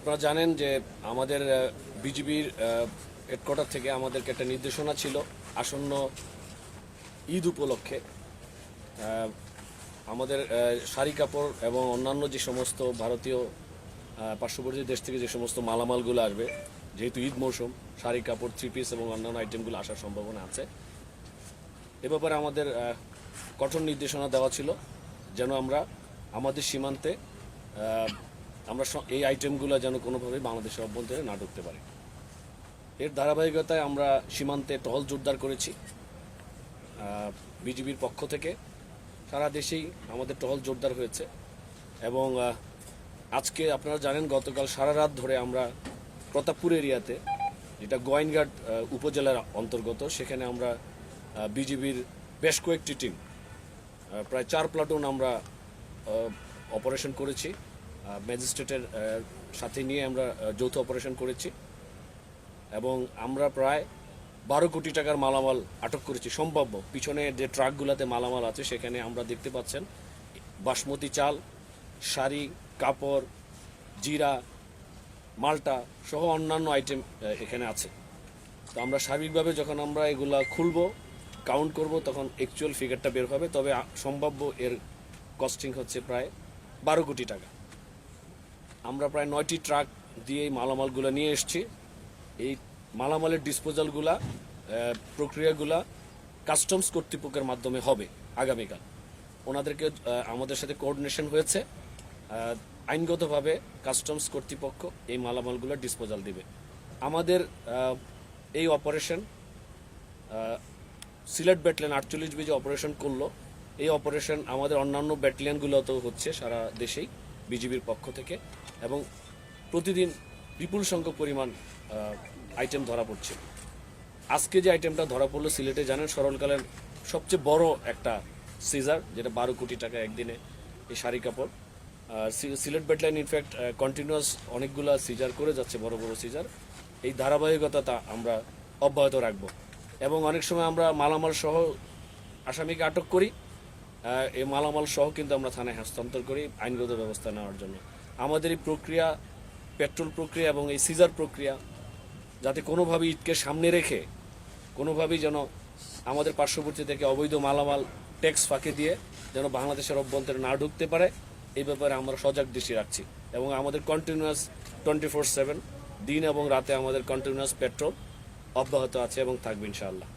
আপনারা জানেন যে আমাদের বিজিবির হেডকোয়ার্টার থেকে আমাদেরকে একটা নির্দেশনা ছিল আসন্ন ঈদ উপলক্ষে। আমাদের শাড়ি কাপড় এবং অন্যান্য যে সমস্ত ভারতীয় পার্শ্ববর্তী দেশ থেকে যে সমস্ত মালামালগুলো আসবে, যেহেতু ঈদ মৌসুম শাড়ি কাপড় থ্রি পিস এবং অন্যান্য আইটেমগুলো আসার সম্ভাবনা আছে। এ ব্যাপারে আমাদের কঠোর নির্দেশনা দেওয়া ছিল যেন আমরা আমাদের সীমান্তে আমরা এই আইটেমগুলো যেন কোনোভাবে বাংলাদেশের অভ্যন্তরে না ঢুকতে পারি। এর ধারাবাহিকতায় আমরা সীমান্তে টহল জোরদার করেছি বিজিবির পক্ষ থেকে। সারা দেশেই আমাদের টহল জোরদার হয়েছে এবং আজকে আপনারা জানেন গতকাল সারা রাত ধরে আমরা প্রতাপপুর এরিয়াতে, যেটা গোয়াইনঘাট উপজেলার অন্তর্গত, সেখানে আমরা বিজিবির বেশ কয়েকটি টিম প্রায় চার প্লাটুন আমরা অপারেশন করেছি। ম্যাজিস্ট্রেটের সাথে নিয়ে আমরা যৌথ অপারেশন করেছি। এবং আমরা প্রায় বারো কোটি টাকার মালামাল আটক করেছি। সম্ভাব্য পিছনে যে ট্রাকগুলোতে মালামাল আছে, সেখানে আমরা দেখতে পাচ্ছেন বাসমতি চাল, শাড়ি, কাপড়, জিরা, মালটা সহ অন্যান্য আইটেম এখানে আছে। তো আমরা সার্বিকভাবে যখন আমরা এগুলা খুলবো, কাউন্ট করব, তখন অ্যাকচুয়াল ফিগারটা বের হবে। তবে সম্ভাব্য এর কস্টিং হচ্ছে প্রায় বারো কোটি টাকা। আমরা প্রায় নয়টি ট্রাক দিয়ে এই মালামালগুলো নিয়ে এসেছি। এই মালামালের ডিসপোজালগুলা প্রক্রিয়াগুলা কাস্টমস কর্তৃপক্ষের মাধ্যমে হবে আগামীকাল। ওনাদেরকে আমাদের সাথে কোঅর্ডিনেশন হয়েছে। আইনগতভাবে কাস্টমস কর্তৃপক্ষ এই মালামালগুলো ডিসপোজাল দিবে। আমাদের এই অপারেশন সিলেট ব্যাটালিয়ন আটচল্লিশ বিজে অপারেশন করল। এই অপারেশন আমাদের অন্যান্য ব্যাটালিয়নগুলোতেও হচ্ছে সারা দেশেই। বিজিবির পক্ষ থেকে এবং প্রতিদিন বিপুল সংখ্যক পরিমাণ আইটেম ধরা পড়ছে। আজকে যে আইটেমটা ধরা পড়ল, সিলেটে জানেন সরলকালের সবচেয়ে বড় একটা সিজার যেটা বারো কোটি টাকা একদিনে এই শাড়ি কাপড়। আর সিলেট ব্যাটলাইন ইনফ্যাক্ট কন্টিনিউয়াস অনেকগুলা সিজার করে যাচ্ছে, বড় বড় সিজার এই ধারাবাহিকতা আমরা অব্যাহত রাখব। এবং অনেক সময় আমরা মালামাল সহ আসামিকে আটক করি। এই মালামাল সহ কিন্তু আমরা থানায় হস্তান্তর করি আইনগত ব্যবস্থা নেওয়ার জন্য। আমাদের এই প্রক্রিয়া, পেট্রোল প্রক্রিয়া এবং এই সিজার প্রক্রিয়া, যাতে কোনোভাবে ইটকে সামনে রেখে, কোনোভাবেই যেন আমাদের পার্শ্ববর্তী থেকে অবৈধ মালামাল ট্যাক্স ফাঁকি দিয়ে যেন বাংলাদেশের অভ্যন্তরে না ঢুকতে পারে, এই ব্যাপারে আমরা সজাগ দৃষ্টি রাখছি এবং আমাদের কন্টিনিউয়াস টোয়েন্টি ফোর সেভেন দিন এবং রাতে আমাদের কন্টিনিউয়াস পেট্রোল অব্যাহত আছে এবং থাকবে ইনশাআল্লাহ।